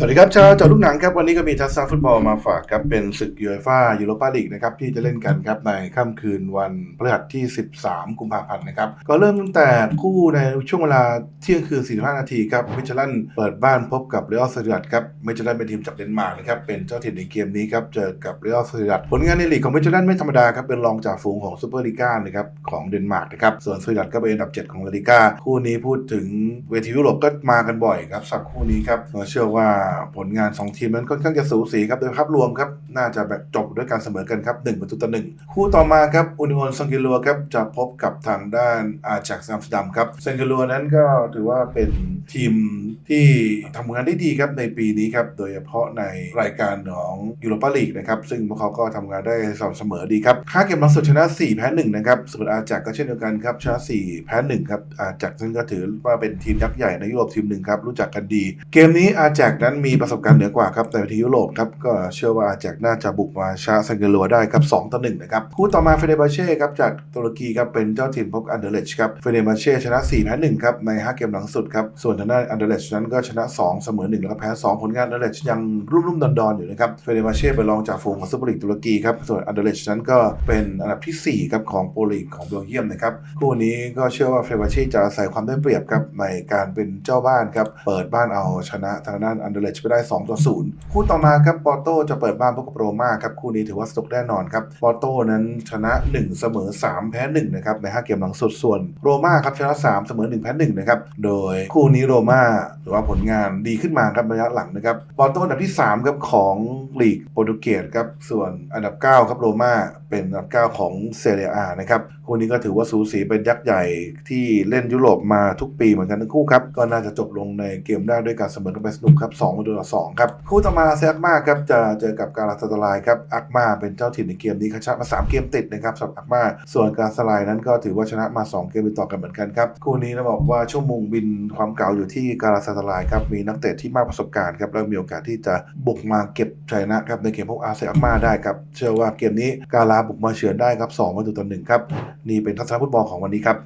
สวัสดีครับชาวจอลูกหนังครับวันนี้ก็มีทัศน์ฟุตบอลมาฝากครับเป็นศึกยูเอฟ่ายูโรปาลีกนะครับที่จะเล่นกันครับในค่ำคืนวันพฤหัสที่ 13 กุมภาพันธ์นะครับก็เริ่มตั้งแต่คู่ในช่วงเวลาเที่ยงคืน 45 นาทีครับมิชลันเปิดบ้านพบกับเรอัลซ c ดัดครับมิชลันเป็นทีมจากเดนมาร์กนะครับเป็นเจ้าถิ่นในเกมนี้ครับเจอกับเรอัลซ c ดัดผลงานในลีกของมิชลันไม่ธรรมดาครับเป็นรองจากฝูงของซูเปอร์ลีกานะครับของเดนมาร์กนะครับส่วนซ c ดัดก็เป็นอันดับ 7 ของลาลิกาคู่นี้พูดถึงเวทียุโรปก็มากันบ่อยครับสับคู่นี้ครับเชื่อว่าผลงาน2ทีมนั้นค่อนข้างจะสูสีครับโดยภาพรวมครับน่าจะแบบจบด้วยการเสมอกันครับ1ประตูต่อหนึ่งคู่ต่อมาครับอุนิโอนซังกิลัวครับจะพบกับทางด้านอาจากซัมสดัมครับซังกิลัวนั้นก็ถือว่าเป็นทีมที่ทำงานได้ดีครับในปีนี้ครับโดยเฉพาะในรายการของยูโรปาลีกนะครับซึ่งพวกเขาก็ทำงานได้สม่ำเสมอดีครับค่าเกมล่าสุดชนะ 4 แพ้1นะครับส่วนอาจากก็เช่นเดียวกันครับชนะ 4 แพ้1ครับอาจากซึ่งก็ถือว่าเป็นทีมยักษ์ใหญ่ในยุโรปทีมหนึ่งครับรู้จักกันดี เกมนี้อาจากนั้นมีประสบการณ์เหนือกว่าครับแต่ที่ยุโรปครับก็เชื่อว่าจากน่าจะบุกมาชนะซังเกลัวได้ครับ2ต่อ1นะครับคู่ต่อมาเฟเดบาเช่ครับจากตุรกีครับเป็นเจ้าถิ่นพบอันเดอร์เลชครับเฟเดบาเช่ชนะ4แพ้1ครับใน 5 เกมหลังสุดครับส่วนทางด้านอันเดอร์เลชนั้นก็ชนะ 2 เสมอ1แล้วแพ้ 2 ผลงานอันเดอร์เลชยังรุ่มๆดอนๆออยู่นะครับเฟเดบาเช่ไปรองจากฝูงของซุปเปอร์ลีกตุรกีครับส่วนอันเดอร์เลชนั้นก็เป็นอันดับทีสี่4ครับของโปรลีกของเบลเยียมนะครับคู่นี้ก็เชื่อว่าเฟเดบาเช่จะอาศัยความได้เปรียบครับในการเป็นเจ้าบ้านครับเปิดบ้านเอาชนะทางด้านอันเดอร์เลชไปได้ 2 ต่อ 0 คู่ต่อมาครับปอร์โตจะเปิดบ้านพบกับโรม่าครับคู่นี้ถือว่าสนุกแน่นอนครับปอร์โตนั้นชนะ 1 เสมอ 3 แพ้1นะครับใน 5 เกมหลังสุดส่วนโรม่าครับชนะ 3 เสมอ 1 แพ้1นะครับโดยคู่นี้โรม่า ถือว่าผลงานดีขึ้นมาครับระยะหลังนะครับปอร์โตอันดับที่3ครับของลีกโปรตุเกสครับส่วนอันดับ 9 ครับโรม่าเป็นอันดับ 9 ของเซเรียอานะครับคู่นี้ก็ถือว่าสูสีเป็นยักษ์ใหญ่ที่เล่นยุโรปมาทุกปีเหมือนกันทั้งคู่ครับก็น่าจะจบลงในเกมได้ด้วยการเสมอกันไปสนุกครับ2ประตูต่อ2ครับคู่ต่อมาเซอักมาครับจะเจอกับการาซาตาลายครับอักมาเป็นเจ้าถิ่นในเกมนี้เขาชนะมา 3 เกมติดนะครับสำหรับอักมาส่วนการสลายนั้นก็ถือว่าชนะมา 2 เกมติดต่อกันเหมือนกันครับคู่นี้นะบอกว่าชั่วโมงบินความเก่าอยู่ที่การาซาตรายครับ มีนักเตะที่มากประสบการณ์ครับ แล้วมีโอกาสที่จะบุกมาเก็บชัยนะครับในเกมพวกอาเซียอักมาได้ครับ เชื่อว่าเกมนี้กาลาบุกมาเฉือนได้ครับ2ประตูต่อหนึ่งครับ นี่เป็นทัศนฟุตบอลของวันนี้ครับ